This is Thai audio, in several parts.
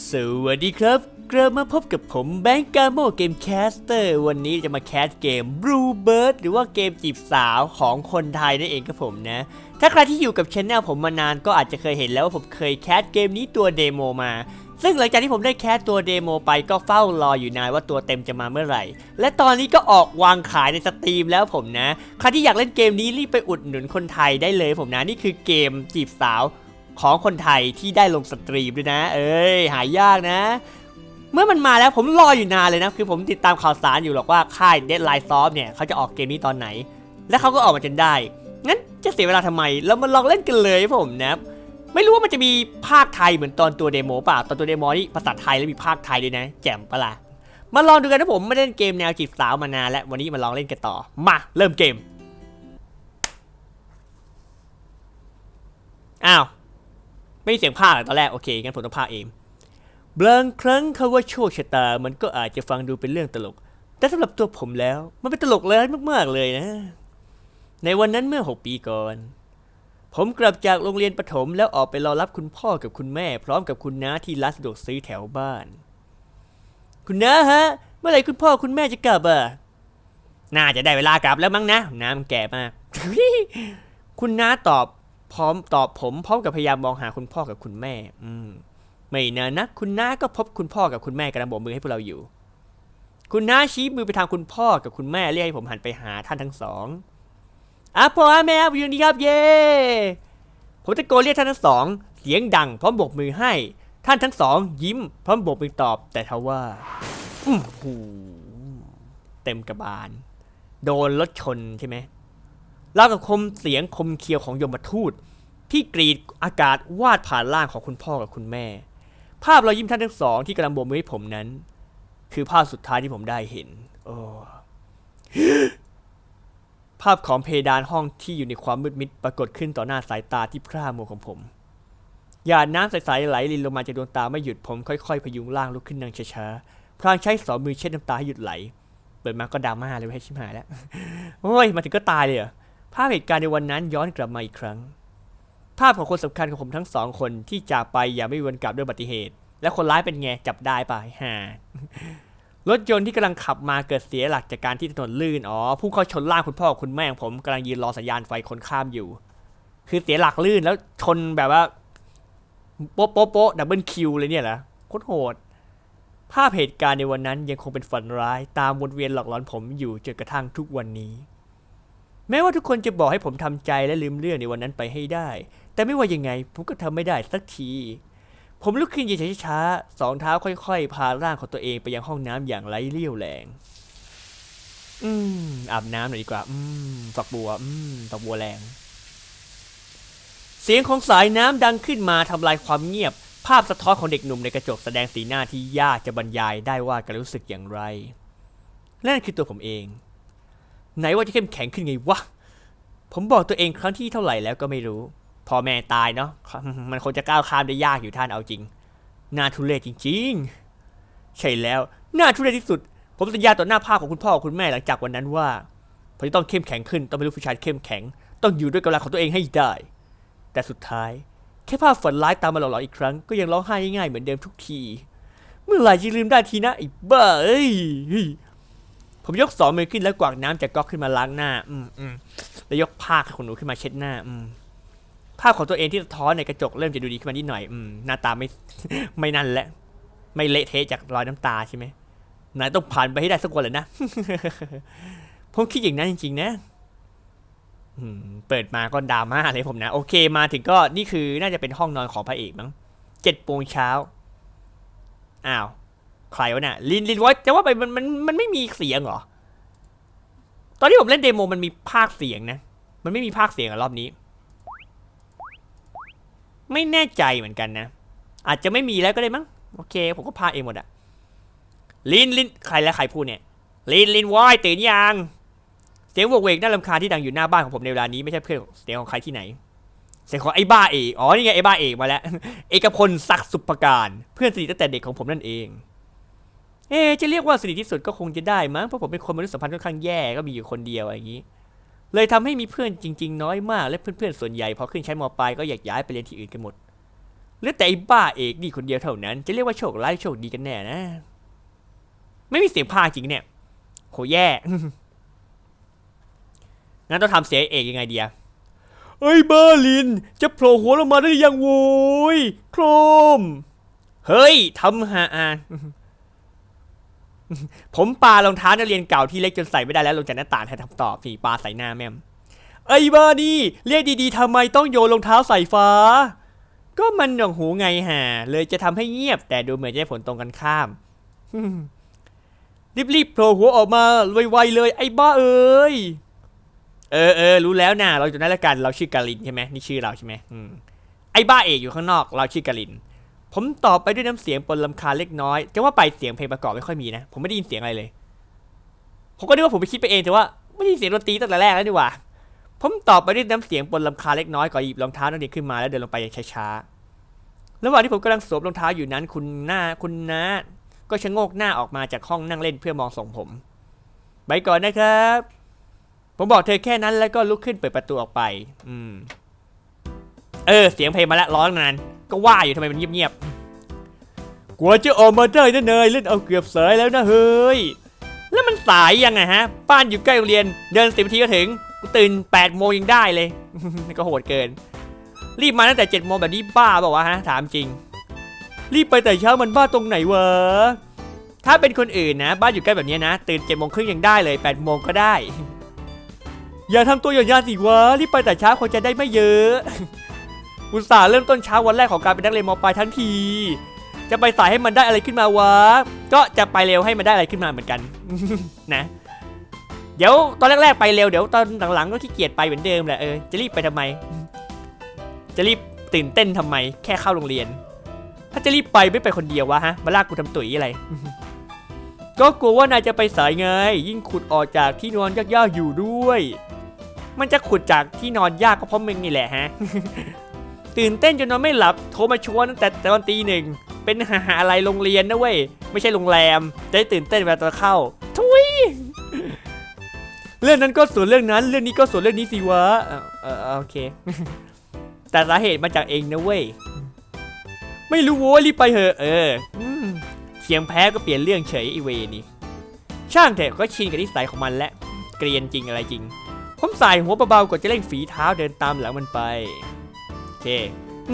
สวัสดีครับ กลับมาพบกับผมแบงก์กาโมเกมแคสเตอร์วันนี้จะมาแคสเกม Blue Bird หรือว่าเกมจีบสาวของคนไทยนั่นเองครับผมนะ ถ้าใครที่อยู่กับช anel ผมมานานก็อาจจะเคยเห็นแล้วว่าผมเคยแคสเกมนี้ตัวเดโมมา ซึ่งหลังจากที่ผมได้แคสตัวเดโมไปก็เฝ้ารออยู่นานว่าตัวเต็มจะมาเมื่อไหร่ และตอนนี้ก็ออกวางขายในสตรีมแล้วผมนะ ใครที่อยากเล่นเกมนี้รีบไปอุดหนุนคนไทยได้เลยผมนะนี่คือเกมจีบสาว ของคนไทยที่ได้ลงสตรีมด้วยนะ เอ้ยหายากนะ เมื่อมันมาแล้วผมรออยู่นานเลยนะ คือผมติดตามข่าวสารอยู่หรอกว่าค่าย Deadline Soft เนี่ยเขาจะออกเกมนี้ตอนไหน และเขาก็ออกมาจนได้ งั้นจะเสียเวลาทำไม เรามาลองเล่นกันเลยผมนะไม่รู้ว่ามันจะมีภาคไทยเหมือนตอนตัวเดโมป่าตอนตัวเดโมนี่ภาษาไทยแล้วมีภาคไทยด้วยนะ แจ่มปะล่ะมาลองดูกันนะผมไม่เล่นเกมแนวจีบสาวมานานแล้ววันนี้มาลองเล่นกันต่อ มาเริ่มเกม อ้าว ไม่มีเสียงภาคเหรอตอนแรกโอเคงั้นผมต้องภาคเองบางครั้งคำว่าโชคชะตา มันก็อาจจะฟังดูเป็นเรื่องตลก แต่สำหรับตัวผมแล้ว มันเป็นตลกเลยมากๆเลยนะ ในวันนั้นเมื่อ 6 ปีก่อน ผมกลับจากโรงเรียนประถม แล้วออกไปรอรับคุณพ่อกับคุณแม่ พร้อมกับคุณน้าที่ร้านสะดวกซื้อแถวบ้าน คุณน้าฮะ เมื่อไหร่คุณพ่อคุณแม่จะกลับอะน่าจะได้เวลากลับแล้วมั้งนะ น้าแก่มาก คุณน้าตอบ พร้อมตอบผมพร้อมกับพยายามมองหาคุณพ่อกับคุณแม่ อืมไม่นานนักคุณน้าก็พบคุณพ่อกับคุณแม่กำลังโบกมือให้พวกเราอยู่ คุณน้าชี้มือไปทางคุณพ่อกับคุณแม่เรียกให้ผมหันไปหาท่านทั้งสองอะพ่ออะแม่อยู่นี่ครับเย่ผมตะโกนเรียกท่านทั้งสอง เสียงดังพร้อมโบกมือให้ ท่านทั้งสองยิ้ม พร้อมโบกมือตอบ แต่ทว่าอือหูเต็มกระบาล โดนรถชนใช่ไหม เล่ากับคมเสียงคมเคียวของยมทูต ที่กรีดอากาศวาดผ่านร่างของคุณพ่อกับคุณแม่ ภาพรอยยิ้มท่านทั้งสองที่กำลังโบกมือให้ผมนั้น คือภาพสุดท้ายที่ผมได้เห็น โอ้ภาพของเพดานห้องที่อยู่ในความมืดมิดปรากฏขึ้นต่อหน้าสายตาที่พร่ามัวของผมหยาดน้ำใสๆไหลรินลงมาจากดวงตาไม่หยุดผมค่อยๆ พยุงร่างลุกขึ้นนั่งช้าๆ พลางใช้สองมือเช็ดน้ำตาให้หยุดไหล เปิดมาก็ดราม่าเลยเว้ชิบหายแล้ว โอ้ยมาถึงก็ตายเลยเหรอ ภาพเหตุการณ์ในวันนั้นย้อนกลับมาอีกครั้ง ภาพของคนสำคัญของผมทั้งสองคนที่จากไปอย่างไม่มีวันกลับด้วยอุบัติเหตุ และคนร้ายเป็นไงจับได้ปะฮ่ารถยนต์ที่กำลังขับมาเกิดเสียหลักจากการที่ถนนลื่นอ๋อพุ่งเข้าชนร่างคุณพ่อคุณแม่ของผมกำลังยืนรอสัญญาณไฟคนข้ามอยู่ คือเสียหลักลื่นแล้วชนแบบว่าโป๊ะโป๊ะโป๊ะดับเบิลคิวเลยเนี่ยเหรอโคตรโหดภาพเหตุการณ์ในวันนั้นยังคงเป็นฝันร้ายตามวนเวียนหลอกหลอนผมอยู่จนกระทั่งทุกวันนี้ แม้ว่าทุกคนจะบอกให้ผมทำใจและลืมเรื่องในวันนั้นไปให้ได้ แต่ไม่ว่ายังไงผมก็ทำไม่ได้สักที ผมลุกขึ้นยืนช้าๆสองเท้าค่อยๆ พาร่างของตัวเองไปยังห้องน้ำอย่างไร้เรี่ยวแรง อืมอาบน้ำหน่อยดีกว่า อืมฝักบัว อืมฝักบัวแรง เสียงของสายน้ำดังขึ้นมาทำลายความเงียบ ภาพสะท้อนของเด็กหนุ่มในกระจกแสดงสีหน้าที่ยากจะบรรยายได้ว่ากำลังรู้สึกอย่างไรนั่นคือตัวผมเอง ไหนว่าจะเข้มแข็งขึ้นไงวะ ผมบอกตัวเองครั้งที่เท่าไหร่แล้วก็ไม่รู้ พอแม่ตายเนาะ มันคงจะก้าวข้ามได้ยากอยู่ท่านเอาจริง น่าทุเรศจริง ๆ ใช่แล้ว น่าทุเรศที่สุด ผมสัญญาต่อหน้าภาพของคุณพ่อคุณแม่หลังจากวันนั้นว่า ผมจะต้องเข้มแข็งขึ้น ต้องเป็นลูกผู้ชายเข้มแข็ง ต้องอยู่ด้วยกำลังของตัวเองให้ได้ แต่สุดท้าย แค่ภาพฝันร้ายตามมาหลอกหลอนอีกครั้ง ก็ยังร้องไห้ง่ายๆเหมือนเดิมทุกที เมื่อไหร่จะลืมได้ทีนะไอ้บ้าเอ้ย ผมยกสองมือขึ้นแล้วกวากน้ำจากก๊อกขึ้นมาล้างหน้า อืมอืมแล้วยกผ้าของหนูขึ้นมาเช็ดหน้า อืมภาพของตัวเองที่สะท้อนในกระจกเริ่มจะดูดีขึ้นมานิดหน่อย อืมหน้าตาไม่ไม่นั่นและ ไม่เละเทะจากรอยน้ำตาใช่ไหมนายต้องผ่านไปให้ได้สักวันเลยนะ ผมคิดอย่างนั้นจริง ๆ นะอืมเปิดมาก็ดราม่าเลยผมนะ โอเคมาถึงก็นี่คือน่าจะเป็นห้องนอนของพระเอกมั้งเจ็ดโมงเช้า อ้าว ใครวะเนี่ยลินลินวอยจะว่าไปมันมันมันไม่มีเสียงเหรอ ตอนที่ผมเล่นเดโมมันมีภาคเสียงนะ มันไม่มีภาคเสียงอรอบนี้ ไม่แน่ใจเหมือนกันนะ อาจจะไม่มีแล้วก็ได้มั้ง โอเค ผมก็พาเองหมดอะลินลินใครและใครพูดเนี่ย ลินลินวอยตื่นยัง เสียงวกเวกน่ารำคาญที่ดังอยู่หน้าบ้านของผมในเวลานี้ไม่ใช่เพื่อนเสียงของใครที่ไหนเสียงของไอ้บ้าเอกอ๋อ นี่ไงไอ้บ้าเอกมาแล้ว เอกพลศักดิ์สุภการ เพื่อนสนิทตั้งแต่เด็กของผมนั่นเอง เอจะเรียกว่าสนิทที่สุดก็คงจะได้มั้งเพราะผมเป็นคนมนุษยสัมพันธ์ค่อนข้างแย่ก็มีอยู่คนเดียวอย่างนี้ เลยทำให้มีเพื่อนจริง ๆ น้อยมากและเพื่อนๆส่วนใหญ่พอขึ้นชั้นมปลายก็อยากย้ายไปเรียนที่อื่นกันหมดเหลือแต่ไอ้บ้าเอกนี่คนเดียวเท่านั้น จะเรียกว่าโชคร้ายโชคดีกันแน่นะ ไม่มีเสียงพาจริงเนี่ยโหแย่งั้นต้องทำเสียงเอกยังไงเดียเอ้ยบ้าลิน จะโผล่หัวลงมาได้ยังโว้ยโครม เฮ้ยทำหาอ่าน ผมปารองเท้านักเรียนเก่าที่เล็กจนใส่ไม่ได้แล้วลงจากหน้าต่างแทนคำตอบนี่ปาใส่หน้าแม่มไอ้บ้านี่เรียกดีๆทำไมต้องโยนรองเท้าใส่ฟ้า ก็มันหนวกหูไงฮะเลยจะทำให้เงียบ แต่ดูเหมือนจะได้ผลตรงกันข้ามรีบๆโผล่หัวออกมาไวๆเลยไอ้บ้าเอ้ยเออเออรู้แล้วนะเราจดนั้นละกันเราชื่อกาลินใช่ไหมนี่ชื่อเราใช่ไหมอืมไอ้บ้าเอกอยู่ข้างนอก เราชื่อกาลิน ผมตอบไปด้วยน้ำเสียงปนลำคาเล็กน้อยจะว่าไปเสียงเพลงประกอบไม่ค่อยมีนะ ผมไม่ได้ยินเสียงอะไรเลย ผมก็นึกว่าผมไปคิดไปเองแต่ว่าไม่ได้ยินเสียงดนตรีตั้งแต่แรกแล้วนี่หว่า ผมตอบไปด้วยน้ำเสียงปนลำคาเล็กน้อยก่อนหยิบรองเท้านักเรียนขึ้นมาแล้วเดินลงไปอย่างช้าๆ ระหว่างที่ผมกำลังสวมรองเท้าอยู่นั้นคุณหน้าคุณน้าก็ชะโงกหน้าออกมาจากห้องนั่งเล่นเพื่อมองส่งผมไปก่อนนะครับ ผมบอกเธอแค่นั้นแล้วก็ลุกขึ้นเปิดประตูออกไป อืม เออ เสียงเพลงมาแล้วร้องนาน ก็ว่าอยู่ทำไมมันเงียบๆกว่าจะออกมาได้นะเนยเล่นเอาเกือบเสยแล้วนะเฮ้ยแล้วมันสายยังไงฮะ บ้านอยู่ใกล้โรงเรียน เดินสิบนาทีก็ถึง กูตื่น8ปดโมงยังได้เลยนี่ก็โหดเกิน รีบมาตั้งแต่7จ็ดโมงแบบนี้บ้าเปล่าวะฮะ ถามจริง รีบไปแต่เช้ามันบ้าตรงไหนวะ ถ้าเป็นคนอื่นนะ บ้านอยู่ใกล้แบบนี้นะ ตื่นเจ็ดโมงครึ่งยังได้เลย8ปดโมงก็ได้ อย่าทำตัวอย่างยาสิวะ รีบไปแต่เช้าคนจะได้ไม่เยอะ อุตส่าห์เริ่มต้นเช้าวันแรกของการเป็นนักเรียนมปลายทั้งที จะไปสายให้มันได้อะไรขึ้นมาวะ ก็จะไปเร็วให้มันได้อะไรขึ้นมาเหมือนกัน นะ เดี๋ยวตอนแรกๆไปเร็วเดี๋ยวตอนหลังๆก็ขี้เกียจไปเหมือนเดิมแหละเออจะรีบไปทำไม จะรีบตื่นเต้นทำไม แค่เข้าโรงเรียน ถ้าจะรีบไปไม่ไปคนเดียววะฮะมาลากกูทำตุ๋ยอะไรก็กลัวว่านายจะไปสายไง ยิ่งขุดออกจากที่นอนยากๆอยู่ด้วย มันจะขุดจากที่นอนยากก็เพราะมึงนี่แหละฮะ ตื่นเต้นจนนอนไม่หลับโทรมาชวนตั้งแต่ตอนตีหนึ่งเป็นหาหาอะไรโรงเรียนนะเว้ยไม่ใช่โรงแรมจะได้ตื่นเต้นเวลาตอนเข้าทุยเรื่องนั้นก็ส่วนเรื่องนั้น เรื่องนี้ก็ส่วนเรื่องนี้สิวะเออโอเค แต่สาเหตุมาจากเองนะเว้ยไม่รู้โว้รีบไปเถอะเออเสียงแพ้ก็เปลี่ยนเรื่องเฉยไอเวนี่ช่างเถอะก็ชินกับนิสัยของมันและเกรียนจริงอะไรจริงผมสายหัวเบาๆก่อนจะเร่งฝีเท้าเดินตามหลังมันไป เค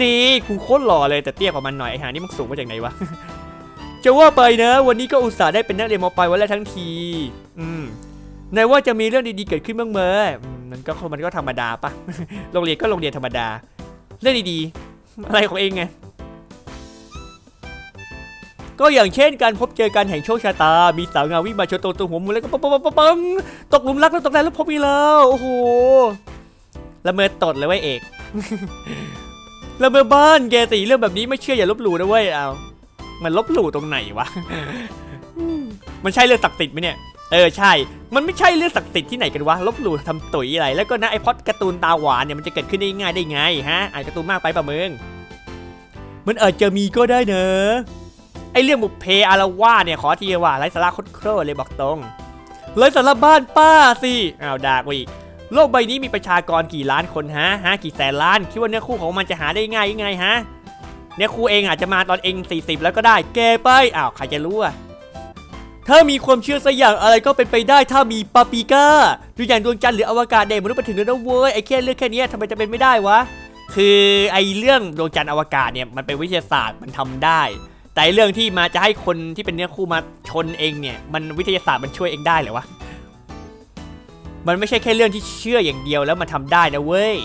นี่กูโคตรหล่อเลยแต่เตี้ยกว่ามันหน่อยไอ้หานี่มันสูงมาจากไหนวะจะว่าไปนะ วันนี้ก็อุตส่าห์ได้เป็นนักเรียนมปลายวันแรกทั้งที อืมไหนว่าจะมีเรื่องดีๆเกิดขึ้นบ้างเมออืมมันก็มันก็ธรรมดาปะโรงเรียนก็โรงเรียนธรรมดา เรื่องดีๆ อะไรของเองไงก็อย่างเช่นการพบเจอกันแห่งโชคชะตา มีสาวงามวิ่งมาชนตัวตัวหัวมุมแล้วก็ปังปังปังปังตกหลุมรักแล้วตกใจแล้วพบมีแล้ว โอ้โห ละเมอตดเลยเว้ยเอกละเมอบ้านแกตีเรื่องแบบนี้ไม่เชื่ออย่าลบหลู่นะเว้ยเอามันลบหลู่ตรงไหนวะมันใช่เรื่องศักดิ์สิทธิ์ไหมเนี่ยเออใช่ มันไม่ใช่เรื่องศักดิ์สิทธิ์ที่ไหนกันวะ ลบหลู่ทำตุ๋ยอะไร แล้วก็นะไอพอดการ์ตูนตาหวานเนี่ยมันจะเกิดขึ้นได้ง่ายได้ไงฮะ อ่านการ์ตูนมากไปป่ะมึง มันอาจจะมีก็ได้เนอะไอเรื่องบุพเพอารวาเนี่ยขอทีว่าไร้สาระโคตรเลยบอกตรงไร้สาระบ้านป้าสิอ้าวด่ากูอีก โลกใบนี้มีประชากรกี่ล้านคนฮะฮะกี่แสนล้านคิดว่าเนื้อคู่ของมันจะหาได้ง่ายยังไงฮะเนื้อคู่เองอาจจะมาตอนเอง 40 แล้วก็ได้แกไปอ้าวใครจะรู้อะถ้ามีความเชื่อสักอย่างอะไรก็เป็นไปได้ถ้ามีปาปิก้าดูอย่างดวงจันทร์หรืออวกาศเด่นมนุษย์มาถึงแล้วนะเว้ยไอ้แค่เรื่องแค่นี้ทำไมจะเป็นไม่ได้วะคือไอ้เรื่องดวงจันทร์อวกาศเนี่ยมันเป็นวิทยาศาสตร์มันทำได้ แต่ไอ้เรื่องที่มาจะให้คนที่เป็นเนื้อคู่มาชนเองเนี่ยมันวิทยาศาสตร์มันช่วยเองได้หรือวะ มันไม่ใช่แค่เรื่องที่เชื่ออย่างเดียวแล้วมันทำได้นะเว้ย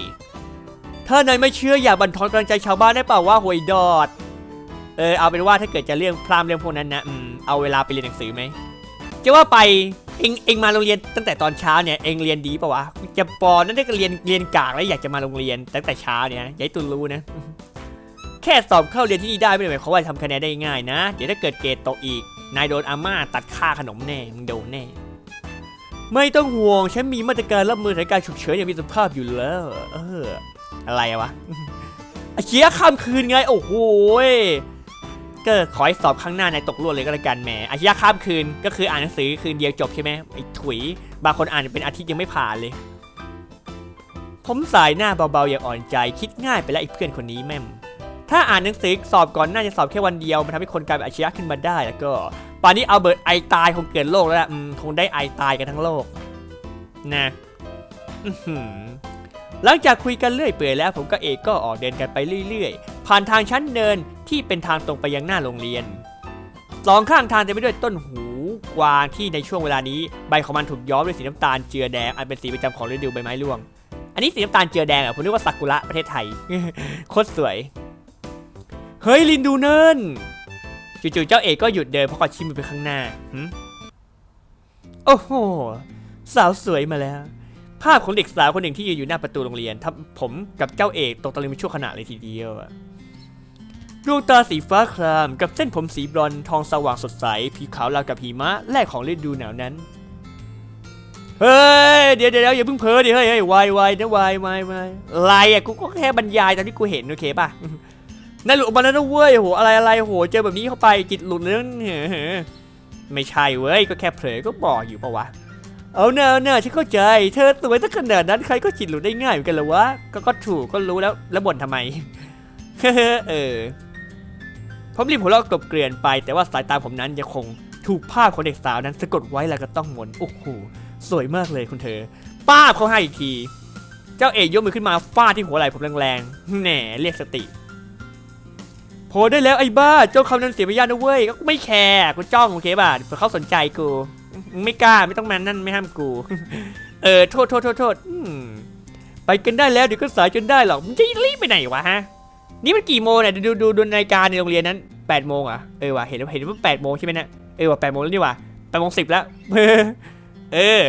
ถ้านายไม่เชื่ออย่าบันทอนกำลังใจชาวบ้านได้เปล่าว่าหวยดอด เออเอาเป็นว่าถ้าเกิดจะเรื่องพรามเรื่องพวกนั้นนะอืมเอาเวลาไปเรียนหนังสือไหมจะว่าไปเองเองมาโรงเรียนตั้งแต่ตอนเช้าเนี่ยเองเรียนดีปะวะจะปอนั่นได้ก็เรียนเรียนกากแล้วอยากจะมาโรงเรียนตั้งแต่เช้าเนี่ยยายตุนรู้นะ แค่สอบเข้าเรียนที่นี่ได้ไม่ได้หมายความว่าทำคะแนนได้ง่ายนะ เดี๋ยวถ้าเกิดเกรดตกอีก นายโดนอาม่าตัดค่าขนมแน่มึงโดนแน่ ไม่ต้องห่วง ฉันมีมาตรการรับมือสถานการณ์ฉุกเฉินอย่างมีสภาพอยู่แล้ว เออ อะไรวะอาเชียข้ามคืนไง โอ้โหก็ขอให้สอบข้างหน้านายตกรวดเลยก็แล้วกันแหมอาชียข้ามคืนก็คืออ่านหนังสือคืนเดียวจบใช่ไหมไอ้ถุย บางคนอ่านเป็นอาทิตย์ยังไม่ผ่านเลย ผมสายหน้าเบาๆอย่างอ่อนใจคิดง่ายไปแล้วไอ้เพื่อนคนนี้แม่มถ้าอ่านหนังสือสอบก่อนหน่าจะสอบแค่วันเดียวมันทำให้คนกลายเป็นอาชญะขึ้นมาได้ แล้วก็ ป่านนี้เอัลเบิร์ตไอตายคงเกิดโลกแล้วล่ะอืมคงได้ไอตายกันทั้งโลกนะหลังจากคุยกันเรื่อยเปื่อยแล้ว ผมกับเอกก็ออกเดินกันไปเรื่อยๆ ผ่านทางชั้นเนินที่เป็นทางตรงไปยังหน้าโรงเรียนสองข้างทางเต็มไปด้วยต้นหูกวางที่ในช่วงเวลานี้ใบของมันถูกย้อมด้วยสีน้ำตาลเจือแดงอันเป็นสีประจำของฤดูใบไม้ร่วง อันนี้สีน้ำตาลเจือแดงอะผมนึกว่าซากุระประเทศไทยโคตรสวย เฮ้ยลินดูเนิน จู่ๆเจ้าเอกก็หยุดเดินเพราะเขาชี้มือไปข้างหน้าหึโอ้โห สาวสวยมาแล้ว ภาพของเด็กสาวคนหนึ่งที่ยืนอยู่หน้าประตูโรงเรียนทำผมกับเจ้าเอกตกตะลึงเป็นชั่วขณะเลยทีเดียวอะดวงตาสีฟ้าครามกับเส้นผมสีบรอนซ์ทองสว่างสดใสผิวขาวราวกับหิมะแรกของฤดูหนาวนั้น เฮ้ย เดี๋ยวเดี๋ยวอย่าเพิ่งเพ้อดิเฮ้ยเฮ้ยวายวายนะวายวายวายอะไรอะกูก็แค่บรรยายตามที่กูเห็นโอเคป่ะ นั่นหลุดออกมาแล้วนะเว้ยโหอะไรอะไรโหเจอแบบนี้เข้าไปจิตหลุดเรื่องไม่ใช่เว้ยก็แค่เผลอก็บอกอยู่ปะวะเอาเนอะเนอะฉันเข้าใจ เธอสวยตั้งขนาดนั้นใครก็จิตหลุดได้ง่ายเหมือนกันเหรอวะก็ก็ถูกก็รู้แล้วแล้วบ่นทำไมเออผมรีบหัวเราะกลบเกลื่อนไป แต่ว่าสายตาผมนั้นยังคงถูกภาพของเด็กสาวนั้นสะกดไว้แล้วก็ต้องมนโอ้โหสวยมากเลยคุณเธอ ป้าบเขาให้อีกที เจ้าเอกยกมือขึ้นมาฟาดที่หัวไหล่ผมแรงๆแหน่เรียกสติ โพได้แล้วไอ้บ้าเจ้าคำนั้นเสียไปยานะเว้ยก็ไม่แคร์กูจ้องโอเคป่ะเผื่อเขาสนใจกูไม่กล้าไม่ต้องมานั่นไม่ห้ามกู เออโทษโทษโทษโทษไปกันได้แล้วเดี๋ยวก็สายจนได้หรอกมึงจะรีบไปไหนวะฮะนี่มันกี่โมงเนี่ยดูดูดูนาฬิกาในโรงเรียนนั้น8ปดโมงอะเออว่ะเห็นเห็นว่าแปดโมงใช่ไหมเนี่ยเออว่ะแปดโมงแล้วนี่ว่ะแปดโมงสิบแล้วเออ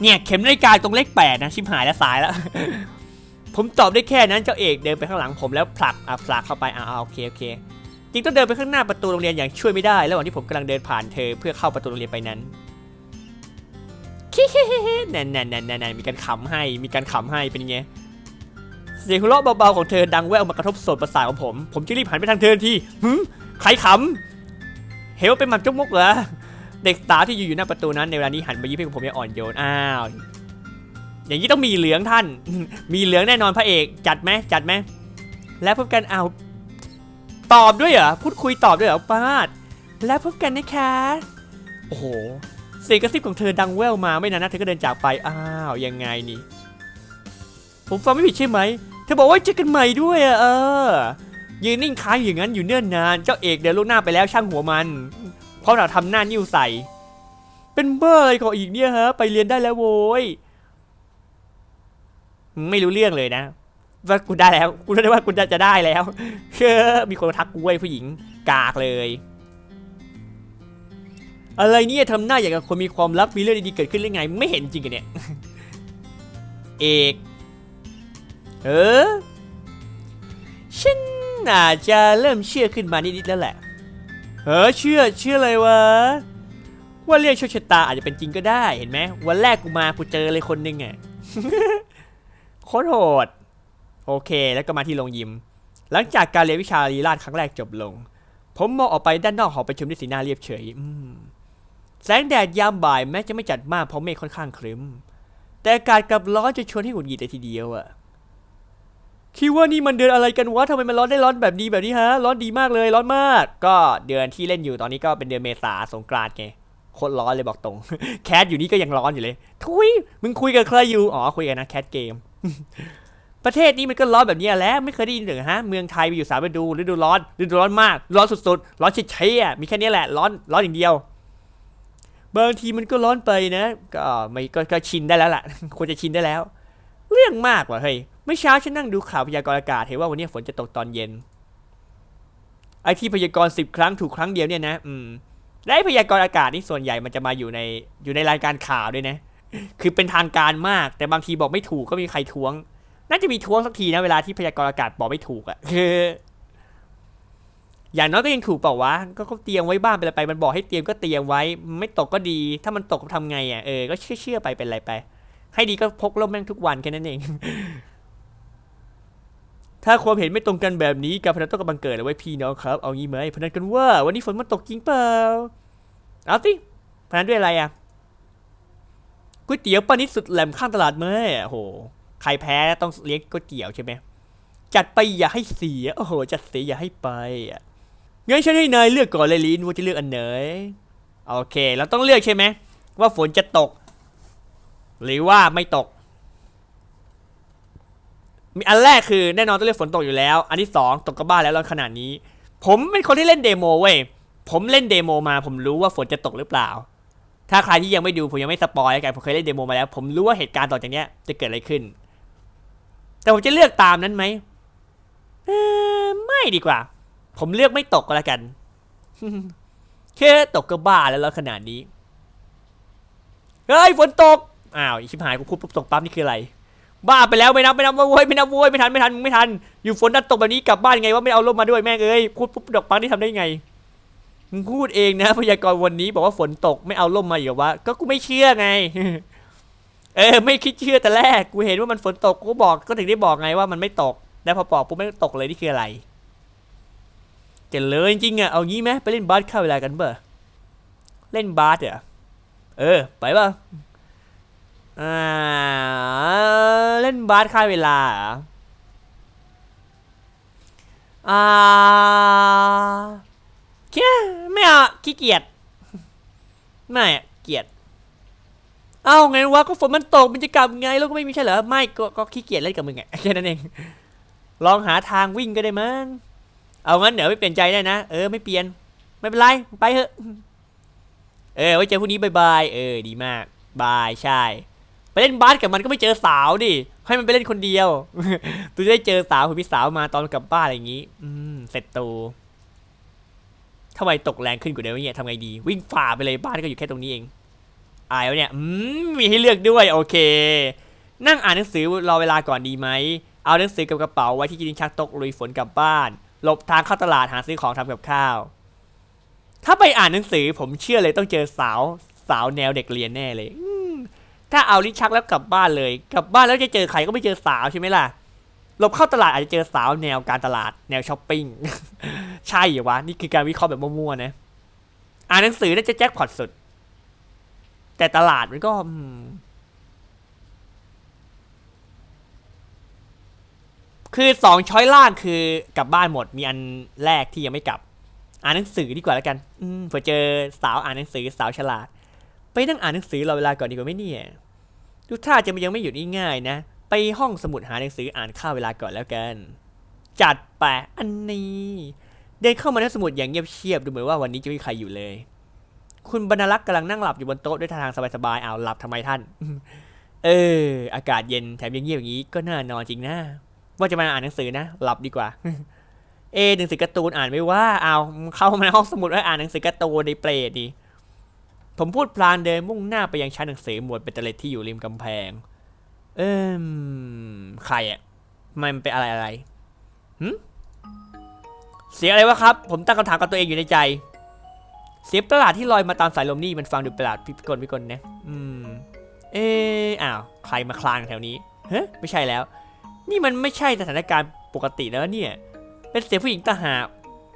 เนี่ยเข็มนาฬิกาตรงเลขแปดนะชิมหายแล้วสายแล้ว ผมตอบได้แค่นั้นเจ้าเอกเดินไปข้างหลังผมแล้วผลักอะผลักเข้าไปอ่าโอเคโอเคจริงต้องเดินไปข้างหน้าประตูโรงเรียนอย่างช่วยไม่ได้ระหว่างที่ผมกำลังเดินผ่านเธอเพื่อเข้าประตูโรงเรียนไปนั้นคิแน่นแน่นแน่นแน่นมีการขำให้มีการขำให้เป็นไงเสียงหัวเราะเบาๆของเธอดังแว่วมากระทบโสดประสาทของผม ผมจึงรีบหันไปทางเธอทีหึใครขำเห็นว่าเป็นหมันจกมกเหรอเด็กสาวที่อยู่อยู่หน้าประตูนั้นในเวลานี้หันมายิ้มให้ผมอย่างอ่อนโยนอ้าว อย่างนี้ต้องมีเหลืองท่าน มีเหลืองแน่นอนพระเอกจัดไหมจัดไหมแล้วพบกันเอาตอบด้วยเหรอพูดคุยตอบด้วยเหรอป้าดแล้วพบกันนะคะโอ้โหเสียงกระซิบของเธอดังแว่วมาไม่นานนะเธอก็เดินจากไปอ้าวยังไงนี่ ผมฟังไม่ผิดใช่ไหมเธอบอกว่าเจอกันใหม่ด้วยอะเออยืนนิ่งค้างอย่างนั้นอยู่เนิ่นนานเจ้าเอกเดินลูกหน้าไปแล้วช่างหัวมันเพราะเราทำหน้านิ้วใส่ เป็นเบอร์อะไรของอีกเนี่ยฮะ ไปเรียนได้แล้วโว้ย ไม่รู้เรื่องเลยนะว่ากูได้แล้วกูได้ว่ากูจะจะได้แล้วเชื่อมีคนทักกูเว้ผู้หญิงกากเลย อะไรเนี่ยทำหน้าอย่างกับคนมีความลับมีเรื่องดีๆเกิดขึ้นหรือไง ไม่เห็นจริงกันเนี่ยเอกเออฉันอาจจะเริ่มเชื่อขึ้นมานิดๆแล้วแหละเออเชื่อเชื่อเลยวะว่าเรื่องโชคชะตาอาจจะเป็นจริงก็ได้เห็นไหมวันแรกกูมากูเจอเลยคนหนึ่งอะ โคตรโหด โอเค แล้วก็มาที่โรงยิม หลังจากการเรียนวิชาลีลาดครั้งแรกจบลง ผมมองออกไปด้านนอกหอประชุมด้วยสีหน้าเรียบเฉยอืแสงแดดยามบ่ายแม้จะไม่จัดมากเพราะเมฆค่อนข้างครึ้ม แต่อากาศกับร้อนจะชวนให้หงุดหงิดเลยทีเดียวอะคิดว่านี่มันเดือนอะไรกันวะทำไมมันร้อนได้ร้อนแบบนี้แบบนี้ฮะ ร้อนดีมากเลยร้อนมาก ก็เดือนที่เล่นอยู่ตอนนี้ก็เป็นเดือนเมษาสงกรานต์ไงโคตรร้อนเลยบอกตรง แคทอยู่นี่ก็ยังร้อนอยู่เลย ทุยมึงคุยกับใครอยู่ อ๋อคุยกันนะแคทเกม ประเทศนี้มันก็ร้อนแบบนี้แหล้วไม่เคยได้ยินหรือฮะเมืองไทยมีอยู่สามฤดูฤดูร้อนฤดูร้อนมากร้อนสุดๆ ร้อนชิดเชี่ยมีแค่นี้แหละร้อนร้อนอย่างเดียว บางทีมันก็ร้อนไปนะ ก็ไม่ก็ชินได้แล้วล่ะควรจะชินได้แล้ว เรื่องมากว่ะเฮ้ยเมื่อเช้าฉันนั่งดูข่าวพยากรณ์อากาศเห็นว่าวันนี้ฝนจะตกตอนเย็น ไอที่พยากรณ์สิบครั้งถูกครั้งเดียวเนี่ยนะ อืมและพยากรณ์อากาศนี่ส่วนใหญ่มันจะมาอยู่ในอยู่ในรายการข่าวด้วยนะ คือเป็นทางการมาก แต่บางทีบอกไม่ถูกก็มีใครท้วง น่าจะมีท้วงสักทีนะเวลาที่พยากรณ์อากาศบอกไม่ถูกอะ่ะคือ อย่างน้อยก็ยังถูกเปล่าวะก็เตรียมไว้บ้างเป็นอะไรไป มันบอกให้เตรียมก็เตรียมไว้ ไม่ตกก็ดี ถ้ามันตกทำไงอะ่ะเออก็เชื่อเชื่อไปเป็นไรไป ให้ดีก็พกร่มแม่งทุกวันแค่นั้นเอง ถ้าความเห็นไม่ตรงกันแบบนี้การพนันต้องกำลังเกิดเลยไว้พี่น้องครับ เอางี้ไหมพนันกันว่า วันนี้ฝนมันตกจริงเปล่าเอาสิพนันด้วยอะไรอะ ก๋วยเตี๋ยวป้านิดสุดแหลมข้างตลาดเมื่อโอ้โห ใครแพ้ต้องเลี้ยงก๋วยเตี๋ยวใช่ไหมจัดไปอย่าให้เสีย โอ้โห จัดเสียอย่าให้ไปงั้นฉันให้นายเลือกก่อนเลยลินว่าจะเลือกอันไหน โอเค เราต้องเลือกใช่ไหมว่าฝนจะตก หรือว่าไม่ตก มีอันแรกคือแน่นอนต้องเลือกฝนตกอยู่แล้ว อันที่สองตกกับบ้านแล้วตอนขนาดนี้ ผมเป็นคนที่เล่นเดโมเว้ย ผมเล่นเดโมมา ผมรู้ว่าฝนจะตกหรือเปล่า ถ้าใครที่ยังไม่ดูผมยังไม่สปอยกันผมเคยเล่นเดโมมาแล้ว ผมรู้ว่าเหตุการณ์ต่อจากเนี้ยจะเกิดอะไรขึ้น แต่ผมจะเลือกตามนั้นไหมไม่ดีกว่า ผมเลือกไม่ตกก็แล้วกันแค่ตกก็บ้าแล้วแล้วขนาดนี้เฮ้ยฝนตกอ้าวชิบหายกูพูดปุ๊บตกปั๊บนี่คืออะไร บ้าไปแล้วไม่นับไม่นับโว้ยไม่นับโว้ยไม่ทันไม่ทันมึงไม่ทัน อยู่ฝนดันตกแบบนี้กลับบ้านไงว่าไม่เอาร่มมาด้วยแม่งเอ้ยพูดปุ๊บดอกปังนี่ทำได้ไง มึงพูดเองนะพยากรณ์วันนี้บอกว่าฝนตกไม่เอาร่มมาอีกเหรอวะก็กูไม่เชื่อไง เออ ไม่คิดเชื่อแต่แรกกูเห็นว่ามันฝนตกกูบอกก็ถึงได้บอกไงว่ามันไม่ตกแล้วพอบอกปุ๊บไม่ตกเลยนี่คืออะไรเจ๋งเลยจริงๆอะเอางี้ไหมไปเล่นบาสเข้าเวลากันเบอเล่นบาสเหรอเออ ไปเปล่าอ่าเล่นบาสค่าเวลาอ่าเกี้ย ไม่เอาขี้เกียจไม่อะเกียจเอ้าไงวะก็ฝนมันตกมันจะกลับไงแล้วก็ไม่มีใช่เหรอไม่ก็ก็ขี้เกียจเล่นกับมึงไงแค่นั้นเองลองหาทางวิ่งก็ได้มั้งเอางั้นเดี๋ยวไม่เปลี่ยนใจได้นะเออไม่เปลี่ยน ไม่เป็นไรไปเถอะเออไว้เจอพรุ่งนี้บายบายเออดีมากบายใช่ ไปเล่นบาสกับมันก็ไม่เจอสาวดิให้มันไปเล่นคนเดียวตูจะได้เจอสาวคุณพี่สาวมาตอนกลับบ้านอะไรอย่างงี้ อืมเสร็จตูำไมตกแรงขึ้นกว่าเดิมเนี่ยทำไงดี วิ่งฝ่าไปเลยบ้านก็อยู่แค่ตรงนี้เองอายแล้วเนี่ยมมีให้เลือกด้วยโอเค นั่งอ่านหนังสือรอเวลาก่อนดีไหมเอาหนังสือกับกระเป๋าไว้ที่กินชักตกลุยฝนกลับบ้านหลบทางเข้าตลาดหาซื้อของทำกับข้าว ถ้าไปอ่านหนังสือผมเชื่อเลยต้องเจอสาวสาวแนวเด็กเรียนแน่เลยถ้าเอาลิ้นชักแล้วกลับบ้านเลย กลับบ้านแล้วจะเจอใครก็ไม่เจอสาวใช่ไหมล่ะ ลบเข้าตลาดอาจจะเจอสาวแนวการตลาดแนวช้อปปิ้ง ใช่เหรอวะ นี่คือการวิเคราะห์แบบมั่วๆนะ อ่านหนังสือน่าจะแจ็คพอตสุด แต่ตลาดมันก็คือสองช้อยล่างคือกลับบ้านหมดมีอันแรกที่ยังไม่กลับ อ่านหนังสือดีกว่าแล้วกัน อืมเผื่อเจอสาวอ่านหนังสือสาวฉลาด ไปนั่งอ่านหนังสือรอเวลาก่อนดีกว่าไหมเนี่ยดูท่าจะยังไม่หยุดง่ายๆนะ ไปห้องสมุดหาหนังสืออ่านข้าวเวลาก่อนแล้วกัน จัดไปอันนี้ เดินเข้ามาในสมุดอย่างเงียบเชียบดูเหมือนว่าวันนี้จะไม่มีใครอยู่เลย คุณบรรลักษ์กำลังนั่งหลับอยู่บนโต๊ะด้วยท่าทางสบายๆอ้าวหลับทำไมท่าน เออ อากาศเย็นแถมยังเงียบอย่างนี้ก็น่านอนจริงนะว่าจะมาอ่านหนังสือนะหลับดีกว่า เอหนังสือการ์ตูนอ่านไม่ว่าเอาเข้ามาในห้องสมุดแล้วอ่านหนังสือการ์ตูนในเปรตดิผมพูดพลางเดินมุ่งหน้าไปยังชั้นหนังสือหมวดเบตเตอร์เลตที่อยู่ริมกำแพง เอิมใครอะมันเป็นอะไรอะไรหึเสียงอะไรวะครับ ผมตั้งคำถามกับตัวเองอยู่ในใจ เสียงประหลาดที่ลอยมาตามสายลมนี่มันฟังดูประหลาดพิกลพิกลนะอืม เอออ้าว ใครมาคลางแถวนี้เฮ้ยไม่ใช่แล้ว นี่มันไม่ใช่สถานการณ์ปกติแล้วเนี่ย เป็นเสียงผู้หญิงตาหา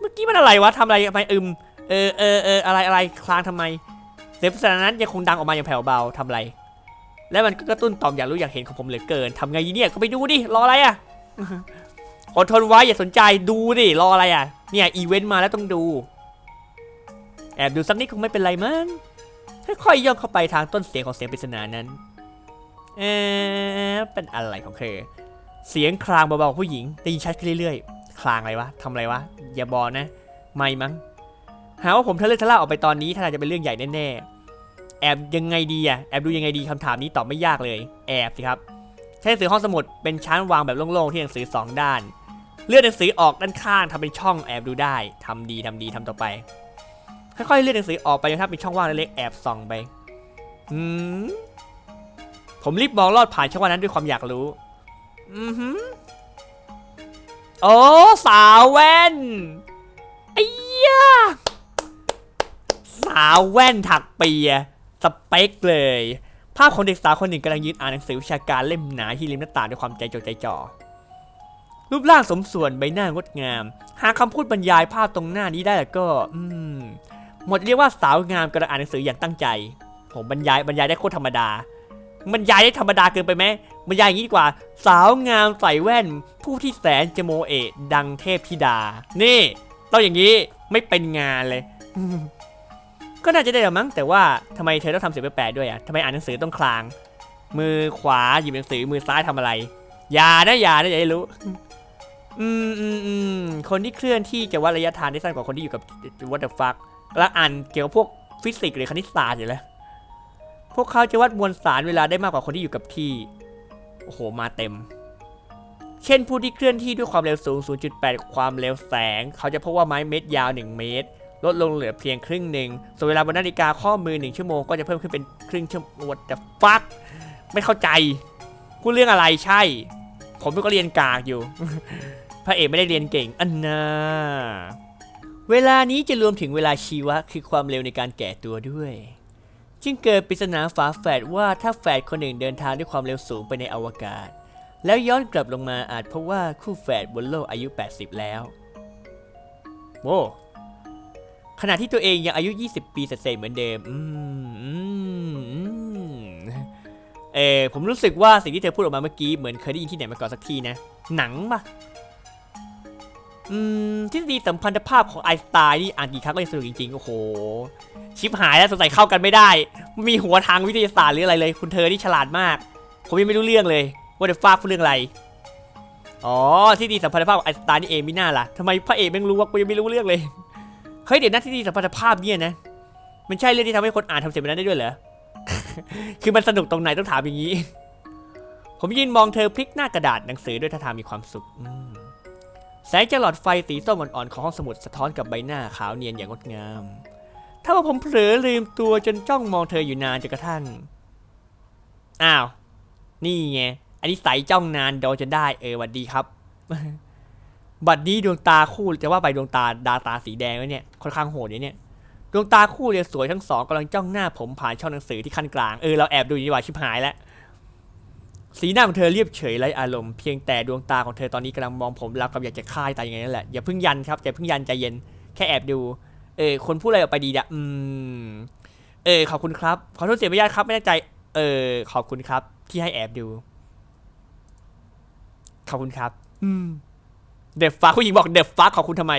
เมื่อกี้มันอะไรวะทำอะไรทำไมอึม เออเออเอออะไรอะไรคลางทำไม เสียงภาษานั้นยังคงดังออกมาอย่างแผ่วเบาทำอะไร และมันก็กระตุ้นต่อมอยากรู้อยากเห็นของผมเหลือเกินทำไงดีเนี่ยก็ไปดูดิรออะไรอะอดทนไว้อย่าสนใจดูดิรออะไรอะ เนี่ยอีเวนต์มาแล้วต้องดู แอบดูสักนิดคงไม่เป็นไรมั้งค่อยๆย่องเข้าไปทางต้นเสียงของเสียงปริศนานั้นเอ๊ะเป็นอะไรของเธอเสียงคลางเบาๆผู้หญิงได้ยินชัดขึ้นเรื่อยๆ คลางอะไรวะทำอะไรวะอย่าบอนะ ไม่มั้งหาว่าผมทะเลทะล่าออกไปตอนนี้ถ้าจะเป็นเรื่องใหญ่แน่ๆ แอบยังไงดีอะแอบดูยังไงดีคำถามนี้ตอบไม่ยากเลย แอบสิครับใช้หนังสือห้องสมุดเป็นชั้นวางแบบโล่งๆที่หนังสือสองด้าน เลื่อนหนังสือออกด้านข้างทำเป็นช่องแอบดูได้ทำดีทำดีทำต่อไป ค่อยๆเลื่อนหนังสือออกไปจนถ้าเป็นช่องว่างเล็กๆแอบส่องไปอืมผมรีบมองลอดผ่านช่องว่างนั้นด้วยความอยากรู้ อือหือโอ้สาวแว่นไอ้ยาสาวแว่นถักเปีย สเปคเลย ภาพของเด็กสาวคนหนึ่งกำลังยืนอ่านหนังสือวิชาการเล่มหนาที่ริมหน้าต่างด้วยความใจจดใจจ่อรูปร่างสมส่วนใบหน้างดงาม หากคำพูดบรรยายภาพตรงหน้านี้ได้แล้วก็ อืม หมดเรียกว่าสาวงามกำลังอ่านหนังสืออย่างตั้งใจ ผมบรรยายบรรยายได้โคตรธรรมดาบรรยายได้ธรรมดาเกินไปไหมบรรยายอย่างนี้ดีกว่า สาวงามใส่แว่น ผู้ที่แสนจะโมเอะดังเทพธิดา นี่ต้องอย่างนี้ไม่เป็นงานเลย ก็น่าจะได้ละมั้งแต่ว่าทำไมเธอต้องทำเสียงแปลกๆด้วยอะทำไมอ่านหนังสือต้องคลาง มือขวาหยิบหนังสือมือซ้ายทำอะไรอย่านะอย่านะอย่าให้รู้อืมอืมอืมคนที่เคลื่อนที่จะวัดระยะทางได้สั้นกว่าคนที่อยู่กับ what the fuck แล้วอ่านเกี่ยวกับพวกฟิสิกส์หรือคณิตศาสตร์อยู่แล้วพวกเขาจะวัดมวลสารเวลาได้มากกว่าคนที่อยู่กับที่โอ้โหมาเต็ม เช่นผู้ที่เคลื่อนที่ด้วยความเร็วสูง 0.8 ความเร็วแสง เขาจะพบว่าไม้เม็ดยาว 1 เมตร ลดลงเหลือเพียงครึ่งหนึ่งส่วนเวลาบนนาฬิกาข้อมือ 1 ชั่วโมงก็จะเพิ่มขึ้นเป็นครึ่งชั่วโมง what the fuck ไม่เข้าใจพูดเรื่องอะไรใช่ ผมก็เรียนกากอยู่ พระเอกไม่ได้เรียนเก่งอันน่าเวลานี้จะรวมถึงเวลาชีวะคือความเร็วในการแก่ตัวด้วย จึงเกิดปริศนาฝาแฝดว่าถ้าแฝดคนหนึ่งเดินทางด้วยความเร็วสูงไปในอวกาศ แล้วย้อนกลับลงมาอาจพบว่าคู่แฝดบนโลกอายุ 80 แล้วโว้ ขณะที่ตัวเองยังอายุ 20 ปีเศษเหมือนเดิมอืมอืมอืมเออผมรู้สึกว่าสิ่งที่เธอพูดออกมาเมื่อกี้เหมือนเคยได้ยินที่ไหนมาก่อนสักทีนะ หนังปะอืมทฤษฎีสัมพันธภาพของไอน์สไตน์นี่อ่านกี่ครั้งก็ยังสนุกจริงๆ โอ้โห ชิปหายแล้วสงสัยเข้ากันไม่ได้ มีหัวทางวิทยาศาสตร์หรืออะไรเลย คุณเธอนี่ฉลาดมาก ผมยังไม่รู้เรื่องเลย ว่าเดฟฟ้าพูดเรื่องอะไร อ๋อที่ดีสัมพันธภาพของไอน์สไตน์นี่เองไม่น่าล่ะทำไมพระเอกแม่งรู้ว่ากูยังไม่รู้เรื่องเลย เฮ้ยเดี๋ยวนะที่ดีสัมพันธภาพเนี่ยนะ มันใช่เรื่องที่ทำให้คนอ่านทำเสียงแบบนั้นได้ด้วยเหรอ คือมันสนุกตรงไหนต้องถามอย่างนี้ ผมยืนมองเธอพลิกหน้ากระดาษหนังสือด้วยท่าทางมีความสุขแสงจากหลอดไฟสีส้มอ่อนๆของห้องสมุดสะท้อนกับใบหน้าขาวเนียนอย่างงดงาม ถ้าว่าผมเผลอลืมตัวจนจ้องมองเธออยู่นานจนกระทั่ง อ้าว นี่ไง อันนี้ใสยจ้องนานโดนจนได้ เออวัดดีครับ บัดนี้ดวงตาคู่จะว่าไปดวงตาดาตาสีแดงแล้วเนี่ยค่อนข้างโหดเนี่ยดวงตาคู่เนี่ยสวยทั้งสองกำลังจ้องหน้าผมผ่านช่องหนังสือที่ขั้นกลางเออเราแอบดูอยู่ดีกว่าชิบหายแล้วสีหน้าของเธอเรียบเฉยไร้อารมณ์เพียงแต่ดวงตาของเธอตอนนี้กำลังมองผมรับกับอยากจะฆ่าให้ตายยังไงนั่นแหละอย่าเพิ่งยันครับอย่าเพิ่งยันใจเย็นแค่แอบดู เออคนพูดอะไรออกไปดีอะอืม เออขอบคุณครับขอโทษเสียไม่ยากครับไม่แน่ใจ เออ ขอบคุณครับ ที่ให้แอบดู ขอบคุณครับ อืม เดฟฟ้าผู้หญิงบอกเดฟฟ้าขอบคุณทำไม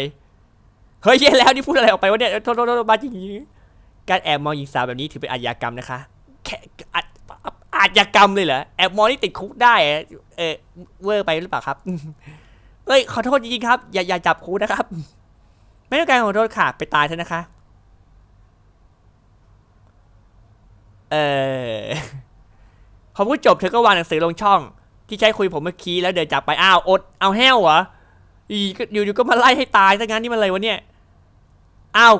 เฮ้ยแย่แล้วนี่พูดอะไรออกไปวะเนี่ยโทษโทษโทษมาจริงๆการแอบมองหญิงสาวแบบนี้ถือเป็นอาชญากรรมนะคะ แค่อาอาชญากรรมเลยเหรอ แอบมองนี่ติดคุกได้ เออเวอร์ไปหรือเปล่าครับเฮ้ยขอโทษจริงๆครับ อย่าอย่าจับคุกนะครับ ไม่ต้องการขอโทษค่ะ ไปตายเถอะนะคะ เออพอพูดจบเธอก็วางหนังสือลงช่อง ที่ใช้คุยผมเมื่อกี้แล้วเดินจากไปอ้าวอดเอาแห้วเหรอ อีก็อยู่ๆก็มาไล่ให้ตายซะงั้นนี่มันอะไรวะเนี่ยอ้าว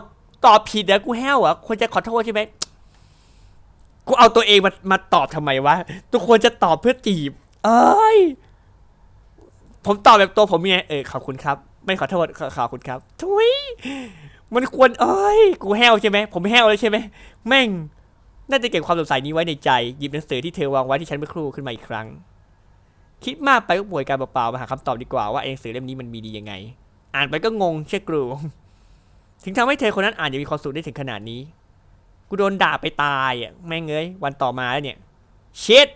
ตอบผิดเหรอกูแห้วเหรอควรจะขอโทษใช่ไหมกูเอาตัวเองมามาตอบทำไมวะทุกควรจะตอบเพื่อจีบ เอ้ยผมตอบแบบตัวผมไงเออขอบคุณครับ ไม่ขอโทษขอขอบคุณครับทุยมันควรเอ้ยกูแห้วใช่ไหมผมแห้วเลยใช่ไหมแม่ง น่าจะเก็บความสงสัยนี้ไว้ในใจหยิบหนังสือที่เธอวางไว้ที่ฉันเมื่อครู่ขึ้นมาอีกครั้ง คิดมากไปก็ป่วยการเปล่าๆมาหาคำตอบดีกว่าว่าเองสือเล่มนี้มันมีดียังไง อ่านไปก็งงเช่กรูถึงทำให้เธอคนนั้นอ่านอย่างมีความสุขได้ถึงขนาดนี้ กูโดนด่าไปตายอะแม่งเอ้ยวันต่อมาแล้วเนี่ยเช็ด